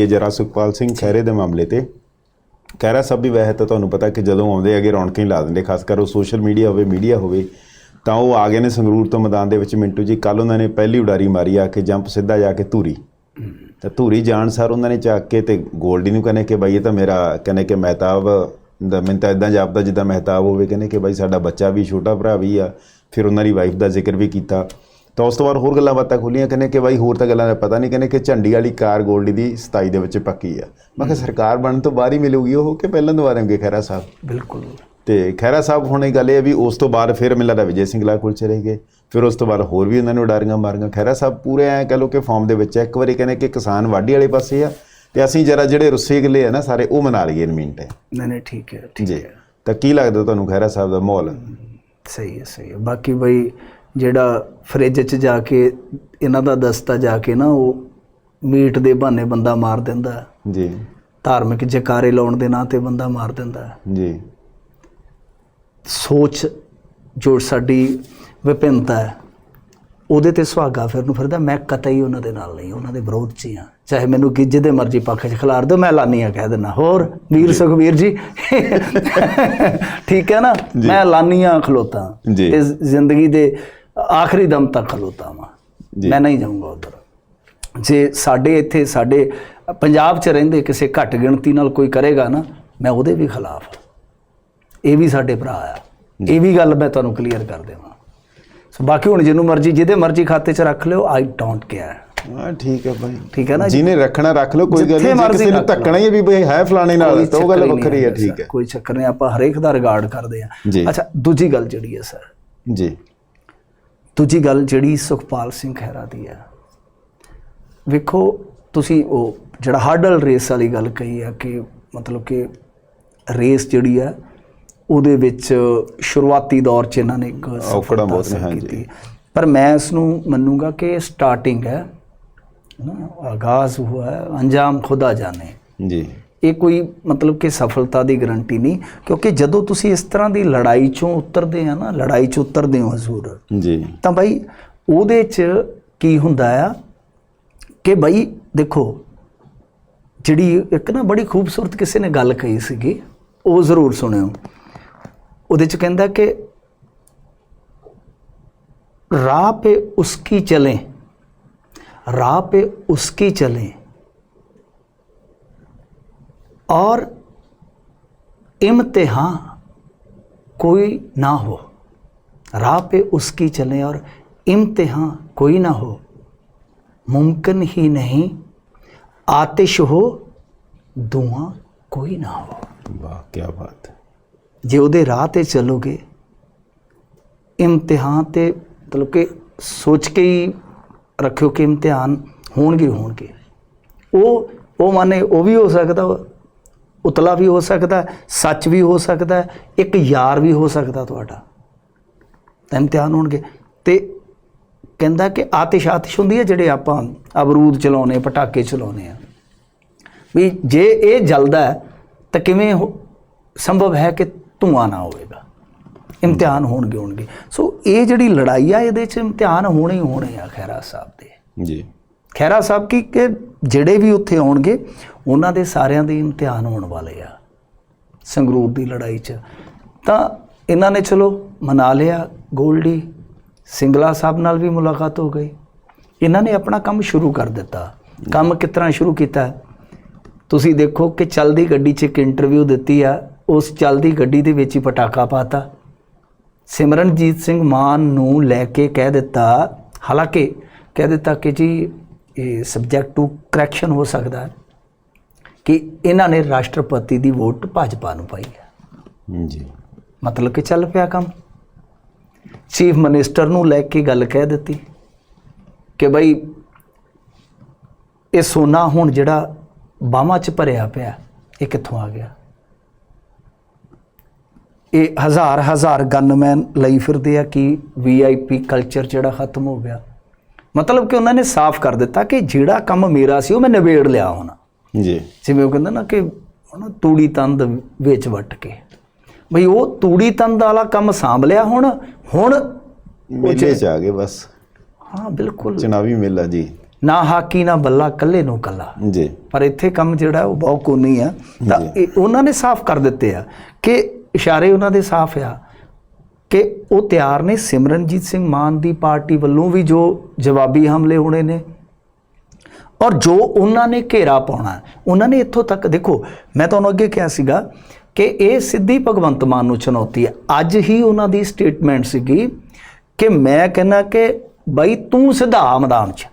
ਇਹ ਜਰਾ ਸੁਖਪਾਲ ਸਿੰਘ ਖਹਿਰੇ ਦੇ ਮਾਮਲੇ ਤੇ। ਖਹਿਰਾ ਸਾਹਿਬ ਵੀ ਵੈਸੇ ਤਾਂ ਤੁਹਾਨੂੰ ਪਤਾ ਕਿ ਜਦੋਂ ਆਉਂਦੇ ਹੈਗੇ ਰੌਣਕਾਂ ਹੀ ਲਾ ਦਿੰਦੇ ਖਾਸ ਕਰ ਉਹ ਸੋਸ਼ਲ ਮੀਡੀਆ ਹੋਵੇ ਮੀਡੀਆ ਹੋਵੇ ਤਾਂ ਉਹ ਆ ਗਏ ਨੇ ਸੰਗਰੂਰ ਤੋਂ ਮੈਦਾਨ ਦੇ ਵਿੱਚ। ਮਿੰਟੂ ਜੀ ਕੱਲ ਉਹਨਾਂ ਨੇ ਪਹਿਲੀ ਉਡਾਰੀ ਮਾਰੀ ਆ ਕਿ ਜੰਪ ਸਿੱਧਾ ਜਾ ਕੇ ਧੂਰੀ। ਤਾਂ ਧੂਰੀ ਜਾਣ ਸਾਰ ਉਹਨਾਂ ਨੇ ਚੱਕ ਕੇ ਤੇ ਗੋਲਡੀ ਨੂੰ ਕਹਿੰਦੇ ਕਿ ਬਾਈ ਇਹ ਤਾਂ ਮੇਰਾ ਕਹਿੰਦੇ ਕਿ ਮਹਿਤਾਬ ਦਾ ਮੈਨੂੰ ਤਾਂ ਇਦਾਂ ਜਾਪਦਾ ਜਿੱਦਾਂ ਮਹਿਤਾਬ ਹੋਵੇ ਕਹਿੰਦੇ ਕਿ ਬਾਈ ਸਾਡਾ ਬੱਚਾ ਵੀ ਛੋਟਾ ਭਰਾ ਵੀ ਆ। ਫਿਰ ਉਹਨਾਂ ਦੀ ਵਾਈਫ ਦਾ ਜ਼ਿਕਰ ਵੀ ਕੀਤਾ। ਤਾਂ ਉਸ ਤੋਂ ਬਾਅਦ ਹੋਰ ਗੱਲਾਂ ਬਾਤਾਂ ਖੋਲੀਆਂ ਕਹਿੰਦੇ ਕਿ ਬਾਈ ਹੋਰ ਤਾਂ ਗੱਲਾਂ ਦਾ ਪਤਾ ਨਹੀਂ ਕਹਿੰਦੇ ਕਿ ਝੰਡੀ ਵਾਲੀ ਕਾਰ ਗੋਲਡੀ ਦੀ 27 ਦੇ ਵਿੱਚ ਪੱਕੀ ਆ। ਮੈਂ ਕਿਹਾ ਸਰਕਾਰ ਬਣਨ ਤੋਂ ਬਾਅਦ ਹੀ ਮਿਲੂਗੀ ਉਹ ਕਿ ਪਹਿਲਾਂ ਦਵਾਰਾਂਗੇ ਖੈਰਾ ਸਾਹਿਬ? ਬਿਲਕੁਲ। ਤੇ ਖੈਰਾ ਸਾਹਿਬ ਹੁਣ ਇਹ ਗੱਲ ਇਹ ਵੀ ਉਸ ਤੋਂ ਬਾਅਦ ਫਿਰ ਮਿਲਾ ਦਾ ਵਿਜੇ ਸਿੰਘਲਾ ਕੋਲ ਚਲੇ ਗਏ ਫਿਰ ਉਸ ਤੋਂ ਬਾਅਦ ਹੋਰ ਵੀ ਉਹਨਾਂ ਨੇ ਉਡਾਰੀਆਂ ਮਾਰੀਆਂ। ਖੈਰਾ ਸਾਹਿਬ ਪੂਰੇ ਐ ਕਹ ਲੋ ਕਿ ਫਾਰਮ ਦੇ ਵਿੱਚ ਇੱਕ ਵਾਰੀ ਕਹਿੰਦੇ ਕਿ ਕਿਸਾਨ ਵਾਢੀ ਵਾਲੇ ਪਾਸੇ ਆ ਤੇ ਅਸੀਂ ਜਰਾ ਜਿਹੜੇ ਰੁੱਸੇ ਗਲੇ ਆ ਨਾ ਸਾਰੇ ਉਹ ਮਨਾ ਲਈਏ ਇਨ ਟਾਈਮ ਨਹੀਂ ਨਹੀਂ ਠੀਕ ਹੈ ਠੀਕ ਜੀ। ਹੈ। ਤਾਂ ਕੀ ਲੱਗਦਾ ਤੁਹਾਨੂੰ ਖੈਰਾ ਸਾਹਿਬ ਦਾ ਮਾਹੌਲ? ਸਹੀ ਹੈ ਸਹੀ ਹੈ। ਬਾਕੀ ਬਈ ਜਿਹੜਾ ਫ੍ਰਿਜ 'ਚ ਜਾ ਕੇ ਇਹਨਾਂ ਦਾ ਦਸਤਾ ਜਾ ਕੇ ਨਾ ਉਹ ਮੀਟ ਦੇ ਬਹਾਨੇ ਬੰਦਾ ਮਾਰ ਦਿੰਦਾ। ਜੀ। ਧਾਰਮਿਕ ਜਕਾਰੇ ਲਾਉਣ ਦੇ ਨਾਂ ਤੇ ਬੰਦਾ ਮਾਰ ਦਿੰਦਾ। ਜੀ। ਸੋਚ ਜੋ ਸਾਡੀ ਵਿਭਿੰਨਤਾ ਹੈ ਉਹਦੇ ਤੇ ਸੁਹਾਗਾ ਫਿਰ ਨੂੰ ਫਿਰਦਾ। ਮੈਂ ਕਤਈ ਉਹਨਾਂ ਦੇ ਨਾਲ ਨਹੀਂ ਉਹਨਾਂ ਦੇ ਵਿਰੋਧ 'ਚ ਹੀ ਚਾਹੇ ਮੈਨੂੰ ਕਿ ਜਿਹਦੇ ਮਰਜ਼ੀ ਪੱਖ 'ਚ ਖਿਲਾਰ ਦਿਓ ਮੈਂ ਲਾਨੀਆਂ ਕਹਿ ਦਿੰਦਾ। ਹੋਰ ਵੀਰ ਸੁਖਵੀਰ ਜੀ? ਠੀਕ ਹੈ ਨਾ? ਮੈਂ ਲਾਨੀਆਂ ਖਲੋਤਾ। ਤੇ ਜ਼ਿੰਦਗੀ ਦੇ ਆਖਰੀ ਦਮ ਤੱਕ ਖਲੋਤਾ ਵਾਂ। ਮੈਂ ਨਹੀਂ ਜਾਊਂਗਾ ਉਧਰ। ਜੇ ਸਾਡੇ ਇੱਥੇ ਸਾਡੇ ਪੰਜਾਬ 'ਚ ਰਹਿੰਦੇ ਕਿਸੇ ਘੱਟ ਗਿਣਤੀ ਨਾਲ ਕੋਈ ਕਰੇਗਾ ਨਾ ਮੈਂ ਉਹਦੇ ਵੀ ਖਿਲਾਫ। ਇਹ ਵੀ ਸਾਡੇ ਭਰਾ ਆ। ਇਹ ਵੀ ਗੱਲ ਮੈਂ ਤੁਹਾਨੂੰ ਕਲੀਅਰ ਕਰ ਦੇਵਾਂ। ਸੋ ਬਾਕੀ ਹੁਣ ਜਿਹਨੂੰ ਮਰਜ਼ੀ ਜਿਹਦੇ ਮਰਜ਼ੀ ਖਾਤੇ 'ਚ ਰੱਖ ਲਿਓ ਆਈ ਡੋਂਟ ਕੇਅਰ ਹਾਂ ਠੀਕ ਹੈ ਭਾਈ। ਠੀਕ ਹੈ ਨਾ ਜਿਹਨੇ ਰੱਖਣਾ ਰੱਖ ਲਓ ਕੋਈ ਗੱਲ ਨਹੀਂ। ਕਿਸੇ ਨੂੰ। ਧੱਕਣਾ ਹੀ ਵੀ ਬਈ ਹੈ ਫਲਾਣੇ ਨਾਲ ਤਾਂ ਉਹ ਗੱਲ ਵੱਖਰੀ ਹੈ ਠੀਕ ਹੈ। ਕੋਈ ਚੱਕਰ ਨਹੀਂ ਆਪਾਂ ਹਰੇਕ ਦਾ ਰਿਗਾਰਡ ਕਰਦੇ ਆ। ਅੱਛਾ ਦੂਜੀ ਗੱਲ ਜਿਹੜੀ ਹੈ ਸਰ। ਜੀ। ਦੂਜੀ ਗੱਲ ਜਿਹੜੀ ਸੁਖਪਾਲ ਸਿੰਘ ਖਹਿਰਾ ਦੀ ਹੈ। ਵੇਖੋ ਤੁਸੀਂ ਉਹ ਜਿਹੜਾ ਹਰਡਲ ਰੇਸ ਵਾਲੀ ਗੱਲ ਕਹੀ ਆ ਕਿ ਮਤਲਬ ਕਿ ਰੇਸ ਜਿਹੜੀ ਹੈ ਉਹਦੇ ਵਿੱਚ ਸ਼ੁਰੂਆਤੀ ਦੌਰ 'ਚ ਇਹਨਾਂ ਨੇ ਇੱਕ ਸਫਲਤਾ ਬਹੁਤ ਨੇ, ਹਾਂਜੀ। ਕੀਤੀ। ਪਰ ਮੈਂ ਇਸ ਨੂੰ ਮੰਨੂਗਾ ਕਿ ਸਟਾਰਟਿੰਗ ਹੈ ਨਾ ਆਗਾਜ਼ ਹੁਆ ਹੈ ਅੰਜਾਮ ਖੁਦਾ ਜਾਣੇ। ਜੀ। ਇਹ ਕੋਈ ਮਤਲਬ ਕਿ ਸਫਲਤਾ ਦੀ ਗਰੰਟੀ ਨਹੀਂ ਕਿਉਂਕਿ ਜਦੋਂ ਤੁਸੀਂ ਇਸ ਤਰ੍ਹਾਂ ਦੀ ਲੜਾਈ ਚੋਂ ਉਤਰਦੇ ਆ ਨਾ ਲੜਾਈ ਚੋਂ ਉਤਰਦੇ ਹੋ ਹਜ਼ੂਰ ਜੀ। ਤਾਂ ਭਾਈ ਉਹਦੇ 'ਚ ਕੀ ਹੁੰਦਾ ਆ ਕਿ ਭਾਈ ਦੇਖੋ ਜਿਹੜੀ ਇੱਕ ਨਾ ਬੜੀ ਖੂਬਸੂਰਤ ਕਿਸੇ ਨੇ ਗੱਲ ਕਹੀ ਸੀਗੀ ਉਹ ਜ਼ਰੂਰ ਸੁਣਿਓ। ਉਹਦੇ 'ਚ ਕਹਿੰਦਾ ਕਿ ਰਾਹ ਪੇ ਉਸਕੀ ਚਲੇ ਰਾਹ ਪੇ ਉਸਕੀ ਚਲੇ। और इम्तिहान कोई ना हो राह पे उसकी चलें और इम्तिहान कोई ना हो मुमकिन ही नहीं आतिश हो धुआं कोई ना हो ਵਾਹ ਕੀ ਬਾਤ ਹੈ ਜੇ ਉਹਦੇ ਰਾਹ ਤੇ ਚੱਲੋਗੇ ਇਮਤਿਹਾਨ ਤੇ ਮਤਲਬ ਕਿ ਸੋਚ ਕੇ ਹੀ ਰੱਖਿਓ ਕਿ ਇਮਤਿਹਾਨ ਹੋਣਗੇ ਹੀ ਹੋਣਗੇ ਉਹ ਉਹ ਮਾਨੇ ਉਹ ਵੀ ਹੋ ਸਕਦਾ ਵਾ, ਉਤਲਾ ਵੀ ਹੋ ਸਕਦਾ ਸੱਚ ਵੀ ਹੋ ਸਕਦਾ ਇੱਕ ਯਾਰ ਵੀ ਹੋ ਸਕਦਾ ਤੁਹਾਡਾ। ਤਾਂ ਇਮਤਿਹਾਨ ਹੋਣਗੇ। ਤੇ ਕਹਿੰਦਾ ਕਿ ਆਤਿਸ਼ ਆਤਿਸ਼ ਹੁੰਦੀ ਹੈ ਜਿਹੜੇ ਆਪਾਂ ਅਬਰੂਦ ਚਲਾਉਨੇ ਪਟਾਕੇ ਚਲਾਉਨੇ ਆ। ਵੀ ਜੇ ਇਹ ਜਲਦਾ ਤਾਂ ਕਿਵੇਂ ਹੋ- ਸੰਭਵ ਹੈ ਕਿ ਧੂਆਂ ਨਾ ਹੋਵੇਗਾ? ਇਮਤਿਹਾਨ ਹੋਣਗੇ ਹੋਣਗੇ। ਸੋ ਇਹ ਜਿਹੜੀ ਲੜਾਈ ਆ, ਇਹਦੇ ਚ ਇਮਤਿਹਾਨ ਹੋਣੇ ਹੀ ਹੋਣੇ ਆ ਖੈਰਾ ਸਾਹਿਬ ਦੇ। ਜੀ। ਖੈਰਾ ਸਾਹਿਬ ਕੀ ਕਿ ਜਿਹੜੇ ਵੀ ਉੱਥੇ ਆਉਣਗੇ, ਉਹਨਾਂ ਦੇ ਸਾਰਿਆਂ ਦੇ ਇਮਤਿਹਾਨ ਹੋਣ ਵਾਲੇ ਆ ਸੰਗਰੂਰ ਦੀ ਲੜਾਈ 'ਚ। ਤਾਂ ਇਹਨਾਂ ਨੇ ਚਲੋ ਮਨਾ ਲਿਆ, ਗੋਲਡੀ ਸਿੰਗਲਾ ਸਾਹਿਬ ਨਾਲ ਵੀ ਮੁਲਾਕਾਤ ਹੋ ਗਈ। ਇਹਨਾਂ ਨੇ ਆਪਣਾ ਕੰਮ ਸ਼ੁਰੂ ਕਰ ਦਿੱਤਾ। ਕੰਮ ਕਿਸ ਤਰ੍ਹਾਂ ਸ਼ੁਰੂ ਕੀਤਾ? ਤੁਸੀਂ ਦੇਖੋ ਕਿ ਚੱਲਦੀ ਗੱਡੀ 'ਚ ਇੱਕ ਇੰਟਰਵਿਊ ਦਿੱਤੀ ਆ, ਉਸ ਚੱਲਦੀ ਗੱਡੀ ਦੇ ਵਿੱਚ ਹੀ ਪਟਾਕਾ ਪਾਤਾ। ਸਿਮਰਨਜੀਤ ਸਿੰਘ ਮਾਨ ਨੂੰ ਲੈ ਕੇ ਕਹਿ ਦਿੱਤਾ, ਹਾਲਾਂਕਿ ਕਹਿ ਦਿੱਤਾ ਕਿ ਜੀ ਇਹ ਸਬਜੈਕਟ ਟੂ ਕਰੈਕਸ਼ਨ ਹੋ ਸਕਦਾ ਹੈ ਕਿ ਇਹਨਾਂ ਨੇ ਰਾਸ਼ਟਰਪਤੀ ਦੀ ਵੋਟ ਭਾਜਪਾ ਨੂੰ ਪਾਈ ਹੈ। ਜੀ। ਮਤਲਬ ਕਿ ਚੱਲ ਪਿਆ ਕੰਮ। ਚੀਫ ਮਿਨਿਸਟਰ ਨੂੰ ਲੈ ਕੇ ਗੱਲ ਕਹਿ ਦਿੱਤੀ ਕਿ ਬਈ ਇਹ ਸੋਨਾ ਹੁਣ ਜਿਹੜਾ ਬਾਹਾਂ 'ਚ ਭਰਿਆ ਪਿਆ ਇਹ ਕਿੱਥੋਂ ਆ ਗਿਆ? ਇਹ ਹਜ਼ਾਰ ਹਜ਼ਾਰ ਗਨਮੈਨ ਲਈ ਫਿਰਦੇ ਆ ਕਿ ਵੀਆਈਪੀ ਕਲਚਰ ਜਿਹੜਾ ਖਤਮ ਹੋ ਗਿਆ। ਮਤਲਬ ਕਿ ਉਹਨਾਂ ਨੇ ਸਾਫ਼ ਕਰ ਦਿੱਤਾ ਕਿ ਜਿਹੜਾ ਕੰਮ ਮੇਰਾ ਸੀ ਉਹ ਮੈਂ ਨਿਬੇੜ ਲਿਆ ਹੁਣ। ਜੀ। ਜਿਵੇਂ ਉਹ ਕਹਿੰਦਾ ਨਾ ਕਿ ਹੁਣ ਤੂੜੀ ਤੰਦ ਵਿੱਚ ਵੱਟ ਕੇ। ਬਈ ਉਹ ਤੂੜੀ ਤੰਦ ਵਾਲਾ ਕੰਮ ਸਾਂਭ ਲਿਆ ਹੁਣ ਹੁਣ ਮੇਲੇ ਚ ਆ ਗਏ ਬਸ। ਹਾਂ ਬਿਲਕੁਲ। ਚੁਣਾਵੀ ਮੇਲਾ ਜੀ। ਨਾ ਹਾਕੀ ਨਾ ਬੱਲਾ ਕੱਲੇ ਨੂੰ ਕੱਲਾ ਜੀ। ਪਰ ਇੱਥੇ ਕੰਮ ਜਿਹੜਾ ਉਹ ਬਹੁਤ ਕੋਨੀ ਆ। ਤਾਂ ਇਹ ਉਹਨਾਂ ਨੇ ਸਾਫ਼ ਕਰ ਦਿੱਤੇ ਆ ਕਿ ਇਸ਼ਾਰੇ ਉਹਨਾਂ ਦੇ ਸਾਫ਼ ਆ। ਕਿ ਉਹ ਤਿਆਰ ਨੇ। ਸਿਮਰਨਜੀਤ ਸਿੰਘ ਮਾਨ ਦੀ ਪਾਰਟੀ ਵੱਲੋਂ ਵੀ ਜੋ ਜਵਾਬੀ ਹਮਲੇ ਹੋਣੇ ਨੇ ਔਰ ਜੋ ਉਹਨਾਂ ਨੇ ਘੇਰਾ ਪਾਉਣਾ ਉਹਨਾਂ ਨੇ ਇੱਥੋਂ ਤੱਕ ਦੇਖੋ ਮੈਂ ਤੁਹਾਨੂੰ ਅੱਗੇ ਕਿਹਾ ਸੀਗਾ ਕਿ ਇਹ ਸਿੱਧੀ ਭਗਵੰਤ ਮਾਨ ਨੂੰ ਚੁਣੌਤੀ ਹੈ। ਅੱਜ ਹੀ ਉਹਨਾਂ ਦੀ ਸਟੇਟਮੈਂਟ ਸੀਗੀ ਕਿ ਮੈਂ ਕਹਿੰਦਾ ਕਿ ਬਈ ਤੂੰ ਸਿੱਧਾ ਮੈਦਾਨ 'ਚ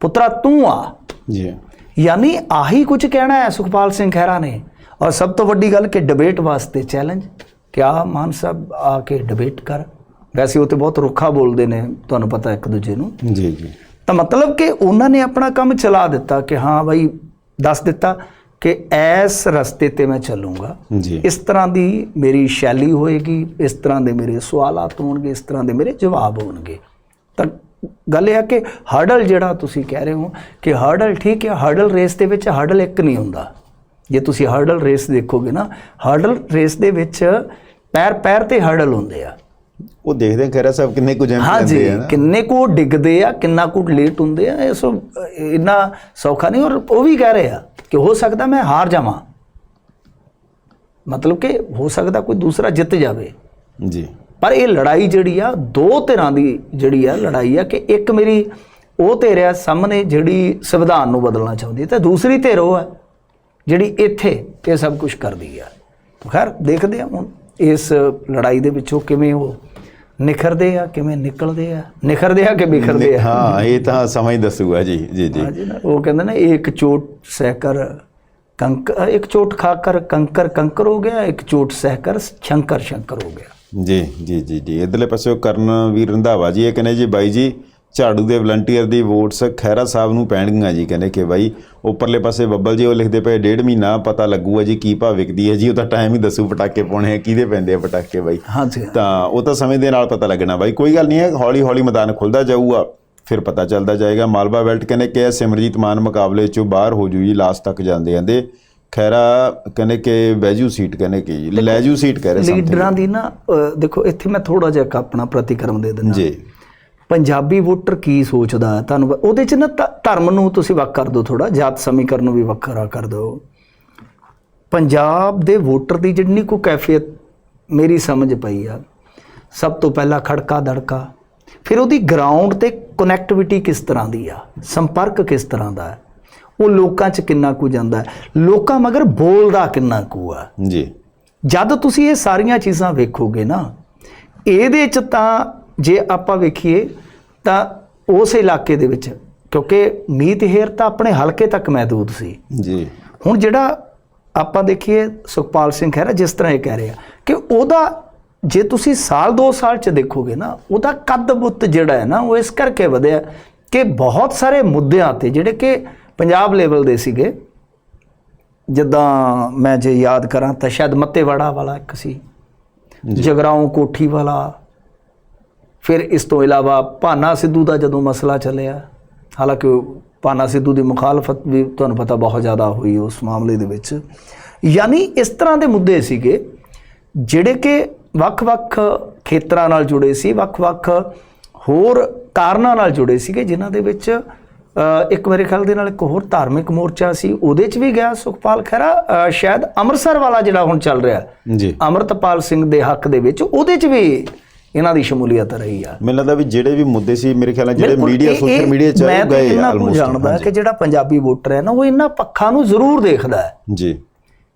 ਪੁੱਤਰਾ ਤੂੰ ਆ। ਜੀ। ਯਾਨੀ ਆਹੀ ਕੁਝ ਕਹਿਣਾ ਹੈ ਸੁਖਪਾਲ ਸਿੰਘ ਖਹਿਰਾ ਨੇ। ਔਰ ਸਭ ਤੋਂ ਵੱਡੀ ਗੱਲ ਕਿ ਡਿਬੇਟ ਵਾਸਤੇ ਚੈਲੰਜ ਕਿਆ ਮਾਨ ਸਾਹਿਬ ਆ ਕੇ ਡਿਬੇਟ ਕਰ। ਵੈਸੇ ਉਹ ਤੇ ਬਹੁਤ ਰੁੱਖਾ ਬੋਲਦੇ ਨੇ ਤੁਹਾਨੂੰ ਪਤਾ ਇੱਕ ਦੂਜੇ ਨੂੰ। ਜੀ ਜੀ। ਤਾਂ ਮਤਲਬ ਕਿ ਉਹਨਾਂ ਨੇ ਆਪਣਾ ਕੰਮ ਚਲਾ ਦਿੱਤਾ ਕਿ ਹਾਂ ਭਾਈ ਦੱਸ ਦਿੱਤਾ ਕਿ ਇਸ ਰਸਤੇ ਤੇ ਮੈਂ ਚੱਲੂੰਗਾ। ਜੀ। ਇਸ ਤਰ੍ਹਾਂ ਦੀ ਮੇਰੀ ਸ਼ੈਲੀ ਹੋਏਗੀ ਇਸ ਤਰ੍ਹਾਂ ਦੇ ਮੇਰੇ ਸਵਾਲਾਤ ਹੋਣਗੇ ਇਸ ਤਰ੍ਹਾਂ ਦੇ ਮੇਰੇ ਜਵਾਬ ਹੋਣਗੇ। ਤਾਂ ਗੱਲ ਇਹ ਹੈ ਕਿ ਹਰਡਲ ਜਿਹੜਾ ਤੁਸੀਂ ਕਹਿ ਰਹੇ ਹੋ ਕਿ ਹਰਡਲ ਠੀਕ ਹੈ ਹਰਡਲ ਰੇਸ ਦੇ ਵਿੱਚ ਹਰਡਲ ਇੱਕ ਨਹੀਂ ਹੁੰਦਾ। ਜੇ ਤੁਸੀਂ ਹਰਡਲ ਰੇਸ ਦੇਖੋਗੇ ਨਾ ਹਰਡਲ ਰੇਸ ਦੇ ਵਿੱਚ ਪੈਰ ਪੈਰ ਤੇ ਹਰਡਲ ਹੁੰਦੇ ਆ। ਉਹ ਦੇਖਦੇ ਆ ਖੈਰਾ ਸਾਹਿਬ ਕਿੰਨੇ ਕੁ ਜੰਮ ਹਾਂਜੀ ਲੈਂਦੇ ਆ ਨਾ। ਕਿੰਨੇ ਕੋ ਡਿੱਗਦੇ ਆ ਕਿੰਨਾ ਕੋ ਲੇਟ ਹੁੰਦੇ ਆ ਇਹ ਸੋ ਇੰਨਾ ਸੌਖਾ ਨਹੀਂ ਔਰ ਉਹ ਵੀ ਕਹਿ ਰਹੇ ਆ ਕਿ ਹੋ ਸਕਦਾ ਮੈਂ ਹਾਰ ਜਾਵਾਂ। ਮਤਲਬ ਕਿ ਹੋ ਸਕਦਾ ਕੋਈ ਦੂਸਰਾ ਜਿੱਤ ਜਾਵੇ। ਜੀ। ਪਰ ਇਹ ਲੜਾਈ ਜਿਹੜੀ ਆ ਦੋ ਧਿਰਾਂ ਦੀ ਜਿਹੜੀ ਆ ਲੜਾਈ ਆ ਕਿ ਇੱਕ ਮੇਰੀ ਉਹ ਧਿਰ ਆ ਸਾਹਮਣੇ ਜਿਹੜੀ ਸੰਵਿਧਾਨ ਨੂੰ ਬਦਲਣਾ ਚਾਹੁੰਦੀ ਹੈ ਤੇ ਦੂਸਰੀ ਧਿਰ ਉਹ ਆ ਜਿਹੜੀ ਇੱਥੇ ਇਹ ਸਭ ਕੁਝ ਕਰਦੀ ਆ। ਖੈਰ ਦੇਖਦੇ ਆ ਹੁਣ। ਇਸ ਲੜਾਈ ਦੇ ਵਿੱਚੋਂ ਕਿਵੇਂ ਉਹ ਨਿਖਰਦੇ ਆ ਕਿਵੇਂ ਨਿਕਲਦੇ ਆ? ਨਿਖਰਦੇ ਆ ਕਿ ਬਿਖਰਦੇ ਆ? ਹਾਂ ਇਹ ਤਾਂ ਸਮਾਂ ਹੀ ਦੱਸੂਗਾ ਜੀ ਜੀ ਜੀ। ਉਹ ਕਹਿੰਦੇ ਨੇ ਇੱਕ ਚੋਟ ਸਹਿਕਰ ਕੰਕ ਇੱਕ ਚੋਟ ਖਾਕਰ ਕੰਕਰ ਕੰਕਰ ਹੋ ਗਿਆ ਇੱਕ ਚੋਟ ਸਹਿਕਰ ਸ਼ੰਕਰ ਸ਼ੰਕਰ ਹੋ ਗਿਆ। ਜੀ ਜੀ ਜੀ ਜੀ। ਇਧਰਲੇ ਪਾਸੇ ਉਹ ਕਰਨਵੀਰ ਰੰਧਾਵਾ ਜੀ ਇਹ ਕਹਿੰਦੇ ਜੀ ਬਾਈ ਜੀ ਝਾੜੂ ਦੇ ਵਲੰਟੀਅਰ ਦੀ ਵੋਟਸ ਖੈਰਾ ਸਾਹਿਬ ਨੂੰ ਪੈਣਗੀਆਂ ਜੀ ਕਹਿੰਦੇ ਕਿ ਬਾਈ ਉੱਪਰਲੇ ਪਾਸੇ ਬੱਬਲ ਜੀ ਉਹ ਲਿਖਦੇ ਪਏ ਡੇਢ ਮਹੀਨਾ ਪਤਾ ਲੱਗੂਗਾ ਜੀ ਕੀ ਭਾਅ ਵਿਕਦੀ ਹੈ ਜੀ ਉਹ ਤਾਂ ਟਾਈਮ ਹੀ ਦੱਸੂ ਪਟਾਕੇ ਪਾਉਣੇ ਆ ਕਿਹਦੇ ਪੈਂਦੇ ਆ ਪਟਾਕੇ ਬਾਈ। ਹਾਂਜੀ। ਤਾਂ ਉਹ ਤਾਂ ਸਮੇਂ ਦੇ ਨਾਲ ਪਤਾ ਲੱਗਣਾ ਬਾਈ ਕੋਈ ਗੱਲ ਨਹੀਂ ਹੈ ਹੌਲੀ ਹੌਲੀ ਮੈਦਾਨ ਖੁੱਲਦਾ ਜਾਊਗਾ ਫਿਰ ਪਤਾ ਚੱਲਦਾ ਜਾਏਗਾ। ਮਾਲਵਾ ਬੈਲਟ ਕਹਿੰਦੇ ਕਿ ਸਿਮਰਜੀਤ ਮਾਨ ਮੁਕਾਬਲੇ ਚੋਂ ਬਾਹਰ ਹੋ ਜੂ ਜੀ ਲਾਸਟ ਤੱਕ ਜਾਂਦੇ ਜਾਂਦੇ ਖੈਰਾ ਕਹਿੰਦੇ ਕਿ ਬੈਜੂ ਸੀਟ ਕਹਿੰਦੇ ਕਿ ਲੈਜੂ ਸੀਟ ਕਹਿ ਰਹੇ। ਲੀਡਰਾਂ ਦੀ ਨਾ ਦੇਖੋ ਇੱਥੇ ਮੈਂ ਥੋੜਾ ਜਿਹਾ ਆਪਣਾ ਪ੍ਰਤੀਕਰਮ ਦੇ ਦਿੰਦਾ। ਜੀ। ਪੰਜਾਬੀ ਵੋਟਰ ਕੀ ਸੋਚਦਾ? ਤੁਹਾਨੂੰ ਉਹਦੇ ਚ ਨਾ ਧਰਮ ਨੂੰ ਤੁਸੀਂ ਵੱਖ ਕਰ ਦਿਓ ਥੋੜਾ ਜਾਤ ਸਮੀਕਰਨ ਨੂੰ ਵੀ ਵੱਖਰਾ ਕਰ ਦਿਓ। ਪੰਜਾਬ ਦੇ ਵੋਟਰ ਦੀ ਜਿੰਨੀ ਕੋ ਕੈਫੀਅਤ ਮੇਰੀ ਸਮਝ ਪਈ ਆ ਸਭ ਤੋਂ ਪਹਿਲਾਂ ਖੜਕਾ ਦੜਕਾ ਫਿਰ ਉਹਦੀ ਗਰਾਊਂਡ ਤੇ ਕਨੈਕਟੀਵਿਟੀ ਕਿਸ ਤਰ੍ਹਾਂ ਦੀ ਆ ਸੰਪਰਕ ਕਿਸ ਤਰ੍ਹਾਂ ਦਾ ਹੈ ਉਹ ਲੋਕਾਂ 'ਚ ਕਿੰਨਾ ਕੁ ਜਾਂਦਾ ਹੈ ਲੋਕਾਂ ਮਗਰ ਬੋਲਦਾ ਕਿੰਨਾ ਕੁ ਆ। ਜੀ। ਜਦ ਤੁਸੀਂ ਇਹ ਸਾਰੀਆਂ ਚੀਜ਼ਾਂ ਵੇਖੋਗੇ ਨਾ ਇਹਦੇ ਚ ਤਾਂ ਜੇ ਆਪਾਂ ਵੇਖੀਏ ਤਾਂ ਉਸ ਇਲਾਕੇ ਦੇ ਵਿੱਚ ਕਿਉਂਕਿ ਮੀਤ ਹੇਰ ਤਾਂ ਆਪਣੇ ਹਲਕੇ ਤੱਕ ਮਹਦੂਦ ਸੀ। ਜੀ। ਹੁਣ ਜਿਹੜਾ ਆਪਾਂ ਦੇਖੀਏ ਸੁਖਪਾਲ ਸਿੰਘ ਖਹਿਰਾ ਜਿਸ ਤਰ੍ਹਾਂ ਇਹ ਕਹਿ ਰਿਹਾ ਕਿ ਉਹਦਾ ਜੇ ਤੁਸੀਂ ਸਾਲ 2 ਸਾਲ ਚ ਦੇਖੋਗੇ ਨਾ ਉਹਦਾ ਕੱਦ ਬੁੱਤ ਜਿਹੜਾ ਹੈ ਨਾ ਉਹ ਇਸ ਕਰਕੇ ਵਧਿਆ ਕਿ ਬਹੁਤ ਸਾਰੇ ਮੁੱਦਿਆਂ ਤੇ ਜਿਹੜੇ ਕਿ ਪੰਜਾਬ ਲੈਵਲ ਦੇ ਸੀਗੇ ਜਿੱਦਾਂ ਮੈਂ ਜੇ ਯਾਦ ਕਰਾਂ ਤਾਂ ਸ਼ਾਇਦ ਮੱਤੇਵਾੜਾ ਵਾਲਾ ਇੱਕ ਸੀ ਜਗਰਾਉਂ ਕੋਠੀ ਵਾਲਾ ਫਿਰ ਇਸ ਤੋਂ ਇਲਾਵਾ ਭਾਨਾ ਸਿੱਧੂ ਦਾ ਜਦੋਂ ਮਸਲਾ ਚੱਲਿਆ ਹਾਲਾਂਕਿ ਭਾਨਾ ਸਿੱਧੂ ਦੀ ਮੁਖਾਲਫਤ ਵੀ ਤੁਹਾਨੂੰ ਪਤਾ ਬਹੁਤ ਜ਼ਿਆਦਾ ਹੋਈ ਉਸ ਮਾਮਲੇ ਦੇ ਵਿੱਚ ਯਾਨੀ ਇਸ ਤਰ੍ਹਾਂ ਦੇ ਮੁੱਦੇ ਸੀਗੇ ਜਿਹੜੇ ਕਿ ਵੱਖ-ਵੱਖ ਖੇਤਰਾਂ ਨਾਲ ਜੁੜੇ ਸੀ ਵੱਖ-ਵੱਖ ਹੋਰ ਕਾਰਨਾਂ ਨਾਲ ਜੁੜੇ ਸੀਗੇ ਜਿਨ੍ਹਾਂ ਦੇ ਵਿੱਚ ਇੱਕ ਮੇਰੇ ਖਿਆਲ ਦੇ ਨਾਲ ਇੱਕ ਹੋਰ ਧਾਰਮਿਕ ਮੋਰਚਾ ਸੀ ਉਹਦੇ 'ਚ ਵੀ ਗਿਆ ਸੁਖਪਾਲ ਖਹਿਰਾ ਸ਼ਾਇਦ ਅੰਮ੍ਰਿਤਸਰ ਵਾਲਾ ਜਿਹੜਾ ਹੁਣ ਚੱਲ ਰਿਹਾ ਜੀ। ਅਮਰਤਪਾਲ ਸਿੰਘ ਦੇ ਹੱਕ ਦੇ ਵਿੱਚ ਉਹਦੇ 'ਚ ਵੀ ਇਹਨਾਂ ਦੀ ਸ਼ਮੂਲੀਅਤ ਰਹੀ ਆ। ਮੈਨੂੰ ਲੱਗਦਾ ਵੀ ਜਿਹੜੇ ਵੀ ਮੁੱਦੇ ਸੀ ਮੇਰੇ ਖਿਆਲ ਨਾਲ ਜਿਹੜੇ ਮੀਡੀਆ ਸੋਸ਼ਲ ਮੀਡੀਆ ਚ ਮੈਂ ਉਹ ਤਾਂ ਗਏ ਇਹਨਾਂ ਨੂੰ ਆਲਮੋਸਟ ਜਾਣਦਾ ਕਿ ਜਿਹੜਾ ਪੰਜਾਬੀ ਵੋਟਰ ਹੈ ਨਾ ਉਹ ਇਹਨਾਂ ਪੱਖਾਂ ਨੂੰ ਜ਼ਰੂਰ ਦੇਖਦਾ ਹੈ ਜੀ।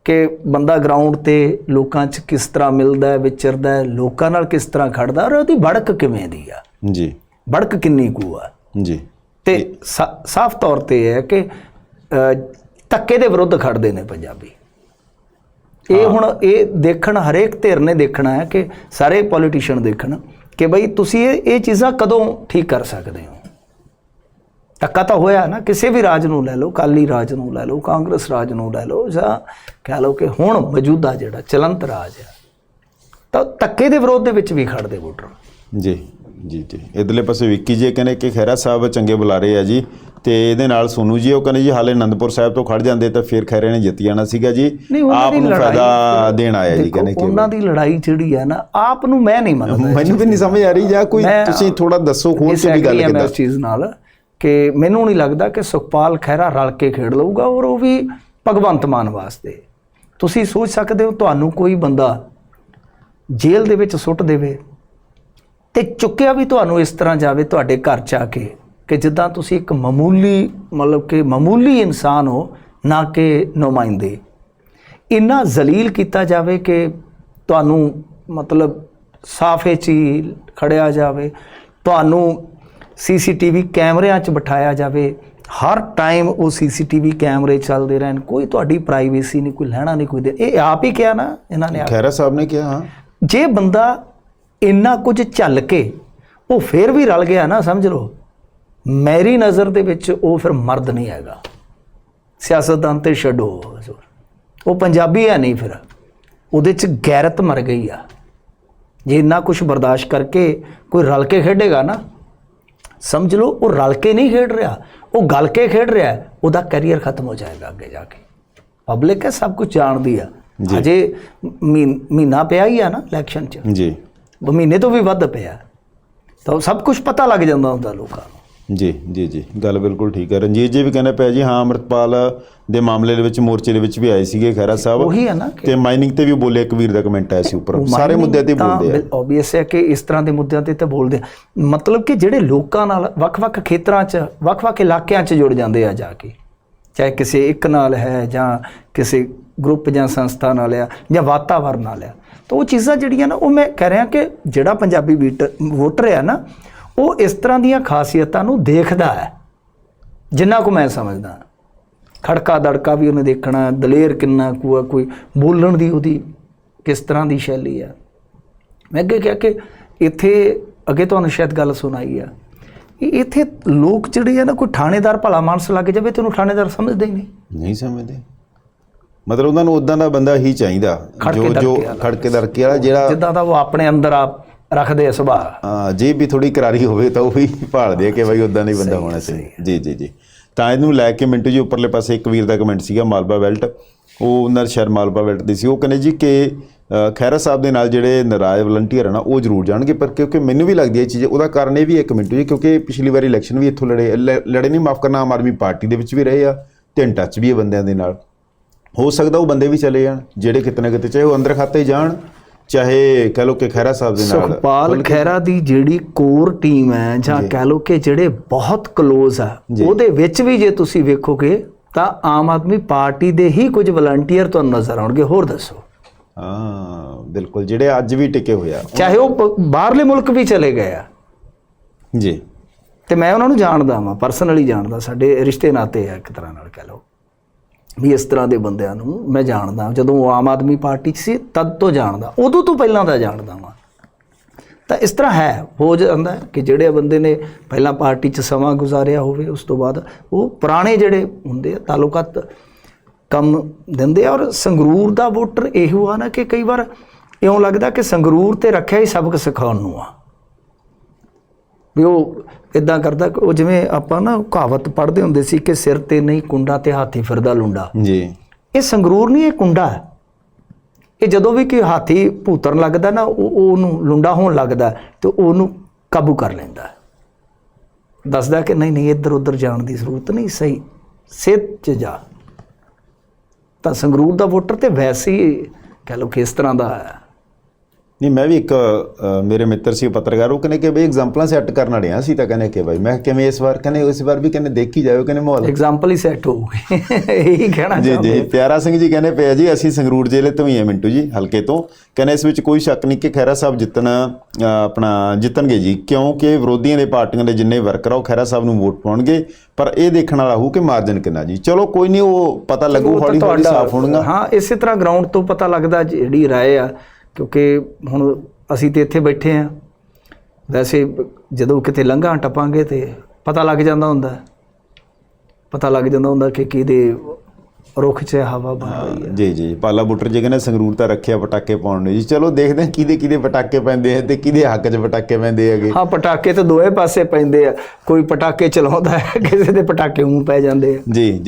ਕਿ ਬੰਦਾ ਗਰਾਊਂਡ ਤੇ ਲੋਕਾਂ 'ਚ ਕਿਸ ਤਰ੍ਹਾਂ ਮਿਲਦਾ ਹੈ ਵਿਚਰਦਾ ਹੈ ਲੋਕਾਂ ਨਾਲ ਕਿਸ ਤਰ੍ਹਾਂ ਖੜਦਾ ਔਰ ਉਹਦੀ ਬੜਕ ਕਿਵੇਂ ਦੀ ਆ? ਜੀ। ਬੜਕ ਕਿੰਨੀ ਕੁ ਆ? ਜੀ। ਤੇ ਸਾਫ਼ ਤੌਰ ਤੇ ਹੈ ਕਿ ਧੱਕੇ ਦੇ ਵਿਰੁੱਧ ਖੜਦੇ ਨੇ ਪੰਜਾਬੀ। ਇਹ ਹੁਣ ਇਹ ਦੇਖਣ ਹਰੇਕ ਧਿਰ ਨੇ ਦੇਖਣਾ ਹੈ ਕਿ ਸਾਰੇ ਪੋਲੀਟੀਸ਼ੀਅਨ ਦੇਖਣ ਕਿ ਬਈ ਤੁਸੀਂ ਇਹ ਇਹ ਚੀਜ਼ਾਂ ਕਦੋਂ ਠੀਕ ਕਰ ਸਕਦੇ ਹੋ? ਧੱਕਾ ਤਾਂ ਹੋਇਆ ਨਾ ਕਿਸੇ ਵੀ ਰਾਜ ਨੂੰ ਲੈ ਲਓ ਕਾਲੀ ਰਾਜ ਨੂੰ ਲੈ ਲਓ ਕਾਂਗਰਸ ਰਾਜ ਨੂੰ ਲੈ ਲਓ ਜਾਂ ਕਹਿ ਲਓ ਕਿ ਹੁਣ ਮੌਜੂਦਾ ਜਿਹੜਾ ਚਲੰਤ ਰਾਜ ਹੈ ਤਾਂ ਧੱਕੇ ਦੇ ਵਿਰੋਧ ਦੇ ਵਿੱਚ ਵੀ ਖੜਦੇ ਵੋਟਰ। ਜੀ ਜੀ ਜੀ। ਇਧਰਲੇ ਪਾਸੇ ਵਿੱਕੀ ਜੀ ਕਹਿੰਦੇ ਕਿ ਖੈਰਾ ਸਾਹਿਬ ਚੰਗੇ ਬੁਲਾਰੇ ਆ ਜੀ। ਤੇ ਇਹਦੇ ਨਾਲ ਸੋਨੂ ਜੀ ਉਹ ਕਹਿੰਦੇ ਜੀ ਹਾਲੇ ਆਨੰਦਪੁਰ ਸਾਹਿਬ ਤੋਂ ਖੜ ਜਾਂਦੇ ਤਾਂ ਫਿਰ ਖੈਰੇ ਨੇ ਜਿੱਤ ਜਾਣਾ ਸੀਗਾ ਜੀ। ਆਪ ਨੂੰ ਫਾਇਦਾ ਦੇਣ ਆਇਆ ਜੀ ਕਹਿੰਦੇ ਕਿ ਉਹਨਾਂ ਦੀ ਲੜਾਈ ਜਿਹੜੀ ਹੈ ਨਾ ਆਪ ਨੂੰ ਮੈਂ ਨਹੀਂ ਮੰਨਦਾ ਮੈਨੂੰ ਵੀ ਨਹੀਂ ਸਮਝ ਆ ਰਹੀ ਜਾਂ ਕੋਈ ਤੁਸੀਂ ਥੋੜਾ ਦੱਸੋ ਖੋਲ ਕੇ ਵੀ ਗੱਲ ਕਿਦਾਂ? ਇਸ ਚੀਜ਼ ਨਾਲ ਕਿ ਮੈਨੂੰ ਨਹੀਂ ਲੱਗਦਾ ਕਿ ਸੁਖਪਾਲ ਖਹਿਰਾ ਰਲ ਕੇ ਖੇਡ ਲਊਗਾ ਔਰ ਉਹ ਵੀ ਭਗਵੰਤ ਮਾਨ ਵਾਸਤੇ। ਤੁਸੀਂ ਸੋਚ ਸਕਦੇ ਹੋ ਤੁਹਾਨੂੰ ਕੋਈ ਬੰਦਾ ਜੇਲ੍ਹ ਦੇ ਵਿੱਚ ਸੁੱਟ ਦੇਵੇ ਤੇ ਚੁੱਕਿਆ ਵੀ ਤੁਹਾਨੂੰ ਇਸ ਤਰ੍ਹਾਂ ਜਾਵੇ ਤੁਹਾਡੇ ਘਰ ਚ ਆ ਕੇ। ਕਿ ਜਿੱਦਾਂ ਤੁਸੀਂ ਇੱਕ ਮਾਮੂਲੀ ਮਤਲਬ ਕਿ ਮਾਮੂਲੀ ਇਨਸਾਨ ਹੋ ਨਾ ਕਿ ਨੁਮਾਇੰਦੇ। ਇੰਨਾ ਜ਼ਲੀਲ ਕੀਤਾ ਜਾਵੇ ਕਿ ਤੁਹਾਨੂੰ ਮਤਲਬ ਸਾਫੇ ਚ ਖੜਿਆ ਜਾਵੇ ਤੁਹਾਨੂੰ ਸੀਸੀਟੀਵੀ ਕੈਮਰਿਆਂ 'ਚ ਬਿਠਾਇਆ ਜਾਵੇ ਹਰ ਟਾਈਮ ਉਹ ਸੀਸੀਟੀਵੀ ਕੈਮਰੇ ਚੱਲਦੇ ਰਹਿਣ ਕੋਈ ਤੁਹਾਡੀ ਪ੍ਰਾਈਵੇਸੀ ਨਹੀਂ ਕੋਈ ਲੈਣਾ ਨਹੀਂ ਕੋਈ ਦੇ ਇਹ ਆਪ ਹੀ ਕਿਹਾ ਨਾ ਇਹਨਾਂ ਨੇ ਖੈਰਾ ਸਾਹਿਬ ਨੇ ਕਿਹਾ ਹਾਂ। ਜੇ ਬੰਦਾ ਇੰਨਾ ਕੁਝ ਝੱਲ ਕੇ ਉਹ ਫੇਰ ਵੀ ਰਲ ਗਿਆ ਨਾ ਸਮਝ ਲਓ। ਮੇਰੀ ਨਜ਼ਰ ਦੇ ਵਿੱਚ ਉਹ ਫਿਰ ਮਰਦ ਨਹੀਂ ਹੈਗਾ। ਸਿਆਸਤਦਾਨ ਤੇ ਛੱਡੋ। ਉਹ ਪੰਜਾਬੀ ਹੈ ਨਹੀਂ ਫਿਰ। ਉਹਦੇ ਚ ਗੈਰਤ ਮਰ ਗਈ ਆ। ਜੇ ਇੰਨਾ ਕੁਝ ਬਰਦਾਸ਼ਤ ਕਰਕੇ ਕੋਈ ਰਲ ਕੇ ਖੇਡੇਗਾ ਨਾ ਸਮਝ ਲਓ ਉਹ ਰਲ ਕੇ ਨਹੀਂ ਖੇਡ ਰਿਹਾ। ਉਹ ਗਲ ਕੇ ਖੇਡ ਰਿਹਾ ਉਹਦਾ ਕੈਰੀਅਰ ਖਤਮ ਹੋ ਜਾਏਗਾ ਅੱਗੇ ਜਾ ਕੇ। ਪਬਲਿਕ ਹੈ ਸਭ ਕੁਝ ਜਾਣਦੀ ਆ। ਅਜੇ ਮਹੀਨ- ਪਿਆ ਹੀ ਆ ਨਾ ਇਲੈਕਸ਼ਨ 'ਚ। ਜੀ। ਉਹ ਮਹੀਨੇ ਤੋਂ ਵੀ ਵੱਧ ਪਿਆ। ਤਾਂ ਸਭ ਕੁਝ ਪਤਾ ਲੱਗ ਜਾਂਦਾ ਹੁੰਦਾ ਲੋਕਾਂ ਨੂੰ। ਜੀ ਜੀ ਜੀ। ਗੱਲ ਬਿਲਕੁਲ ਠੀਕ ਹੈ। ਰਣਜੀਤ ਜੀ ਵੀ ਕਹਿੰਦੇ ਪਿਆ ਜੀ ਹਾਂ ਅਮਰਤਪਾਲ ਦੇ ਮਾਮਲੇ ਦੇ ਵਿੱਚ ਮੋਰਚੇ ਦੇ ਵਿੱਚ ਵੀ ਆਏ ਸੀਗੇ ਖੈਰਾ ਸਾਹਿਬ। ਉਹੀ ਹੈ ਨਾ ਤੇ ਮਾਈਨਿੰਗ ਤੇ ਵੀ ਬੋਲੇ ਇੱਕ ਵੀਰ ਦਾ ਕਮੈਂਟ ਆਇਆ ਸੀ ਉੱਪਰ। ਸਾਰੇ ਮੁੱਦਿਆਂ ਤੇ ਬੋਲਦੇ ਆ। ਆਬਵੀਅਸ ਹੈ ਕਿ ਇਸ ਤਰ੍ਹਾਂ ਦੇ ਮੁੱਦਿਆਂ ਤੇ ਤਾਂ ਬੋਲਦੇ ਆ। ਮਤਲਬ ਕਿ ਜਿਹੜੇ ਲੋਕਾਂ ਨਾਲ ਵੱਖ-ਵੱਖ ਖੇਤਰਾਂ 'ਚ ਵੱਖ-ਵੱਖ ਇਲਾਕਿਆਂ 'ਚ ਜੁੜ ਜਾਂਦੇ ਆ ਜਾ ਕੇ। ਚਾਹੇ ਕਿਸੇ ਇੱਕ ਨਾਲ ਹੈ ਜਾਂ ਕਿਸੇ ਗਰੁੱਪ ਜਾਂ ਸੰਸਥਾ ਨਾਲ ਆ ਜਾਂ ਵਾਤਾਵਰਨ ਨਾਲ ਆ। ਤਾਂ ਉਹ ਚੀਜ਼ਾਂ ਜਿਹੜੀਆਂ ਨਾ ਉਹ ਮੈਂ ਕਹਿ ਰਿਹਾ ਕਿ ਜਿਹੜਾ ਪੰਜਾਬੀ ਵੀਟ- ਵੋਟਰ ਆ ਨਾ ਉਹ ਇਸ ਤਰ੍ਹਾਂ ਦੀਆਂ ਖਾਸੀਅਤਾਂ ਨੂੰ ਦੇਖਦਾ ਹੈ ਜਿੰਨਾ ਕੁ ਮੈਂ ਸਮਝਦਾ। ਖੜਕਾ ਦੜਕਾ ਵੀ ਉਹਨੇ ਦੇਖਣਾ ਦਲੇਰ ਕਿੰਨਾ ਕੁ ਆ ਕੋਈ ਬੋਲਣ ਦੀ ਉਹਦੀ ਕਿਸ ਤਰ੍ਹਾਂ ਦੀ ਸ਼ੈਲੀ ਆ। ਮੈਂ ਅੱਗੇ ਕਿਹਾ ਕਿ ਇੱਥੇ ਅੱਗੇ ਤੁਹਾਨੂੰ ਸ਼ਾਇਦ ਗੱਲ ਸੁਣਾਈ ਆ ਇੱਥੇ ਲੋਕ ਜਿਹੜੇ ਆ ਨਾ ਕੋਈ ਥਾਣੇਦਾਰ ਭਲਾ ਮਾਨਸ ਲੱਗ ਜਾਵੇ ਤੈਨੂੰ ਥਾਣੇਦਾਰ ਸਮਝਦੇ ਹੀ ਨਹੀਂ। ਨਹੀਂ ਸਮਝਦੇ। ਮਤਲਬ ਉਹਨਾਂ ਨੂੰ ਉਦਾਂ ਦਾ ਬੰਦਾ ਹੀ ਚਾਹੀਦਾ ਜੋ ਜੋ। ਖੜਕੇ ਦੜਕੇ ਵਾਲਾ ਜਿਹੜਾ ਜਿੱਦਾਂ ਦਾ ਉਹ ਆਪਣੇ ਅੰਦਰ ਆਪ ਰੱਖਦੇ ਆ ਸੁਭਾਅ। ਹਾਂ, ਜੇ ਵੀ ਥੋੜੀ ਕਰਾਰੀ ਹੋਵੇ ਤਾਂ ਉਹ ਵੀ ਭਾਲਦੇ ਆ ਕਿ ਬਾਈ ਉਦਾਂ ਨਹੀਂ ਬੰਦਾ ਹੋਣਾ ਚਾਹੀਦਾ। ਜੀ ਜੀ ਜੀ। ਤਾਂ ਇਹਨੂੰ ਲੈ ਕੇ ਮਿੰਟੂ ਜੀ ਉੱਪਰਲੇ ਪਾਸੇ ਇੱਕ ਵੀਰ ਦਾ ਕਮੈਂਟ ਸੀਗਾ ਮਾਲਵਾ ਬੈਲਟ। ਉਹ ਉਹਨਾਂ ਸ਼ਹਿਰ ਮਾਲਵਾ ਬੈਲਟ ਦੀ ਸੀ। ਉਹ ਕਹਿੰਦੇ ਜੀ ਕਿ ਖੈਰਾ ਸਾਹਿਬ ਦੇ ਨਾਲ ਜਿਹੜੇ ਨਾਰਾਜ਼ ਵਲੰਟੀਅਰ ਹਨ ਉਹ ਜ਼ਰੂਰ ਜਾਣਗੇ ਪਰ ਕਿਉਂਕਿ ਮੈਨੂੰ ਵੀ ਲੱਗਦੀ ਹੈ ਇਹ ਚੀਜ਼ ਉਹਦਾ ਕਾਰਨ ਇਹ ਵੀ ਹੈ ਇੱਕ ਮਿੰਟੂ ਜੀ ਕਿਉਂਕਿ ਪਿਛਲੀ ਵਾਰੀ ਇਲੈਕਸ਼ਨ ਵੀ ਇੱਥੋਂ ਲੜੇ ਲੜੇ ਨਹੀਂ ਮਾਫ ਕਰਨਾ ਆਮ ਆਦਮੀ ਪਾਰਟੀ ਦੇ ਵਿੱਚ ਵੀ ਰਹੇ ਆ ਤੇ ਇਨ ਟੱਚ ਵੀ ਹੈ ਬੰਦਿਆਂ ਦੇ ਨਾਲ। ਹੋ ਸਕਦਾ ਉਹ ਬੰਦੇ ਵੀ ਚਲੇ ਜਾਣ ਜਿਹੜੇ ਕਿਤੇ ਨਾ ਕਿਤੇ ਚਾਹੇ ਉਹ ਅੰਦਰ ਖਾਤੇ ਜਾਣ ਚਾਹੇ ਕਹ ਲੋ ਕਿ ਖੈਰਾ ਸਾਹਿਬ ਦੇ ਨਾਲ। ਸੁਖਪਾਲ ਖਹਿਰਾ ਦੀ ਜਿਹੜੀ ਕੋਰ ਟੀਮ ਹੈ ਜਾਂ ਕਹਿ ਲਓ ਕਿ ਜਿਹੜੇ ਬਹੁਤ ਕਲੋਜ਼ ਆ। ਉਹਦੇ ਵਿੱਚ ਵੀ ਜੇ ਤੁਸੀਂ ਵੇਖੋਗੇ ਤਾਂ ਆਮ ਆਦਮੀ ਪਾਰਟੀ ਦੇ ਹੀ ਕੁਝ ਵਲੰਟੀਅਰ ਤੁਹਾਨੂੰ ਨਜ਼ਰ ਆਉਣਗੇ। ਹੋਰ ਦੱਸੋ? ਹਾਂ ਬਿਲਕੁਲ ਜਿਹੜੇ ਅੱਜ ਵੀ ਟਿਕੇ ਹੋਏ ਆ। ਚਾਹੇ ਉਹ ਬਾਹਰਲੇ ਮੁਲਕ ਵੀ ਚਲੇ ਗਏ ਆ। ਜੀ। ਤੇ ਮੈਂ ਉਹਨਾਂ ਨੂੰ ਜਾਣਦਾ ਵਾਂ ਪਰਸਨਲੀ ਜਾਣਦਾ ਸਾਡੇ ਰਿਸ਼ਤੇ ਨਾਤੇ ਆ ਇੱਕ ਤਰ੍ਹਾਂ ਨਾਲ ਕਹਿ ਲਓ। ਵੀ ਇਸ ਤਰ੍ਹਾਂ ਦੇ ਬੰਦਿਆਂ ਨੂੰ ਮੈਂ ਜਾਣਦਾ ਜਦੋਂ ਉਹ ਆਮ ਆਦਮੀ ਪਾਰਟੀ 'ਚ ਸੀ, ਤਦ ਤੋਂ ਜਾਣਦਾ। ਉਦੋਂ ਤੋਂ ਪਹਿਲਾਂ ਦਾ ਜਾਣਦਾ ਵਾਂ। ਤਾਂ ਇਸ ਤਰ੍ਹਾਂ ਹੈ, ਹੋ ਜਾਂਦਾ ਕਿ ਜਿਹੜੇ ਬੰਦੇ ਨੇ ਪਹਿਲਾਂ ਪਾਰਟੀ 'ਚ ਸਮਾਂ ਗੁਜ਼ਾਰਿਆ ਹੋਵੇ, ਉਸ ਤੋਂ ਬਾਅਦ ਉਹ ਪੁਰਾਣੇ ਜਿਹੜੇ ਹੁੰਦੇ ਆ ਤਾਲੁਕਾਤ ਕੰਮ ਦਿੰਦੇ ਆ ਔਰ ਸੰਗਰੂਰ ਦਾ ਵੋਟਰ ਇਹੋ ਆ ਨਾ ਕਿ ਕਈ ਵਾਰ ਇਉਂ ਲੱਗਦਾ ਕਿ ਸੰਗਰੂਰ ਤੇ ਰੱਖਿਆ ਹੀ ਸਬਕ ਸਿਖਾਉਣ ਨੂੰ ਆ। ਵੀ ਉਹ ਇਦਾਂ ਕਰਦਾ ਉਹ ਜਿਵੇਂ ਆਪਾਂ ਨਾ ਕਹਾਵਤ ਪੜ੍ਹਦੇ ਹੁੰਦੇ ਸੀ ਕਿ ਸਿਰ ਤੇ ਨਹੀਂ ਕੁੰਡਾ ਤੇ ਹਾਥੀ ਫਿਰਦਾ ਲੁੰਡਾ। ਜੀ। ਇਹ ਸੰਗਰੂਰ ਨਹੀਂ ਇਹ ਕੁੰਡਾ ਹੈ। ਇਹ ਜਦੋਂ ਵੀ ਕੋਈ ਹਾਥੀ ਭੂਤਰਨ ਲੱਗਦਾ ਨਾ ਉਹ ਉਹ ਉਹਨੂੰ ਲੁੰਡਾ ਹੋਣ ਲੱਗਦਾ ਤੇ ਉਹਨੂੰ ਕਾਬੂ ਕਰ ਲੈਂਦਾ। ਦੱਸਦਾ ਕਿ ਨਹੀਂ ਨਹੀਂ ਇੱਧਰ ਉੱਧਰ ਜਾਣ ਦੀ ਜ਼ਰੂਰਤ ਨਹੀਂ ਸਹੀ ਸਿੱਧ ਚ ਜਾ। ਤਾਂ ਸੰਗਰੂਰ ਦਾ ਵੋਟਰ ਤੇ ਵੈਸੇ ਹੀ ਕਹਿ ਲਓ ਕਿ ਇਸ ਤਰ੍ਹਾਂ ਦਾ ਹੈ। ਨਹੀਂ ਮੈਂ ਵੀ ਇੱਕ ਮੇਰੇ ਮਿੱਤਰ ਸੀ ਪੱਤਰਕਾਰ ਉਹ ਕਹਿੰਦੇ ਕਿ ਬਈ ਐਗਜ਼ਾਮਪਲਾਂ ਸੈੱਟ ਕਰਨ ਵਾਲੇ ਆ। ਸੀ ਤਾਂ ਕਹਿੰਦੇ ਕਿ ਬਈ ਮੈਂ ਕਿਵੇਂ ਇਸ ਵਾਰ? ਕਹਿੰਦੇ ਇਸ ਵਾਰ ਵੀ ਕਹਿੰਦੇ ਦੇਖੀ ਜਾਇਓ ਕਹਿੰਦੇ ਮਾਹੌਲ। ਐਗਜ਼ਾਮਪਲ ਹੀ ਸੈੱਟ ਹੋ ਗਈ ਇਹੀ ਕਹਿਣਾ ਜੀ ਚਾਹੁੰਦੇ। ਜੀ ਪਿਆਰਾ ਸਿੰਘ ਜੀ ਕਹਿੰਦੇ ਪਿਆ ਜੀ ਅਸੀਂ ਸੰਗਰੂਰ ਜ਼ਿਲ੍ਹੇ ਤੋਂ ਹੀ ਆ ਮਿੰਟੂ ਜੀ ਹਲਕੇ ਤੋਂ। ਕਹਿੰਦੇ ਇਸ ਵਿੱਚ ਕੋਈ ਸ਼ੱਕ ਨਹੀਂ ਕਿ ਖੈਰਾ ਸਾਹਿਬ ਜਿੱਤਣ ਆਪਣਾ ਜਿੱਤਣਗੇ ਜੀ। ਕਿਉਂਕਿ ਵਿਰੋਧੀਆਂ ਦੇ ਪਾਰਟੀਆਂ ਦੇ ਜਿੰਨੇ ਵਰਕਰ ਆ ਉਹ ਖੈਰਾ ਸਾਹਿਬ ਨੂੰ ਵੋਟ ਪਾਉਣਗੇ। ਪਰ ਇਹ ਦੇਖਣ ਵਾਲਾ ਹੋਊ ਕਿ ਮਾਰਜਨ ਕਿੰਨਾ ਜੀ। ਚਲੋ ਕੋਈ ਨਹੀਂ ਉਹ ਪਤਾ ਲੱਗੂ ਹੌਲੀ ਹੌਲੀ ਸਾਫ਼ ਹੋਣਗਾ। ਹਾਂ ਇਸੇ ਤਰ੍ਹਾਂ ਗਰਾਊਂਡ ਤੋਂ ਪਤਾ ਲੱਗਦਾ ਜਿਹੜੀ ਰਾਏ ਆ। ਕਿਉਂਕਿ ਹੁਣ ਅਸੀਂ ਤੇ ਇੱਥੇ ਬੈਠੇ ਆ ਵੈਸੇ ਜਦੋਂ ਕਿਤੇ ਲੰਘਾਂ ਟੱਪਾਂਗੇ ਤੇ ਪਤਾ ਲੱਗ ਜਾਂਦਾ ਹੁੰਦਾ। ਪਤਾ ਲੱਗ ਜਾਂਦਾ ਹੁੰਦਾ ਕਿ ਕਿਹਦੇ ਰੁੱਖ 'ਚ ਹਵਾ ਬਣ ਰਹੀ ਹੈ। ਜੀ ਜੀ। ਪਾਲਾ ਬੁੱਟਰ ਜੀ ਕਹਿੰਦੇ ਸੰਗਰੂਰ ਤਾਂ ਰੱਖਿਆ ਪਟਾਕੇ ਪਾਉਣ ਨੂੰ ਜੀ। ਚਲੋ ਦੇਖਦੇ ਹਾਂ ਕਿਹਦੇ ਕਿਹਦੇ ਪਟਾਕੇ ਪੈਂਦੇ ਆ ਤੇ ਕਿਹਦੇ ਹੱਕ 'ਚ ਪਟਾਕੇ ਪੈਂਦੇ ਹੈਗੇ। ਹਾਂ ਪਟਾਕੇ ਤਾਂ ਦੋਵੇਂ ਪਾਸੇ ਪੈਂਦੇ ਆ। ਕੋਈ ਪਟਾਕੇ ਚਲਾਉਂਦਾ ਹੈ ਕਿਸੇ ਦੇ ਪਟਾਕੇ ਉਂ ਪੈ ਜਾਂਦੇ ਆ। ਜੀ ਜੀ।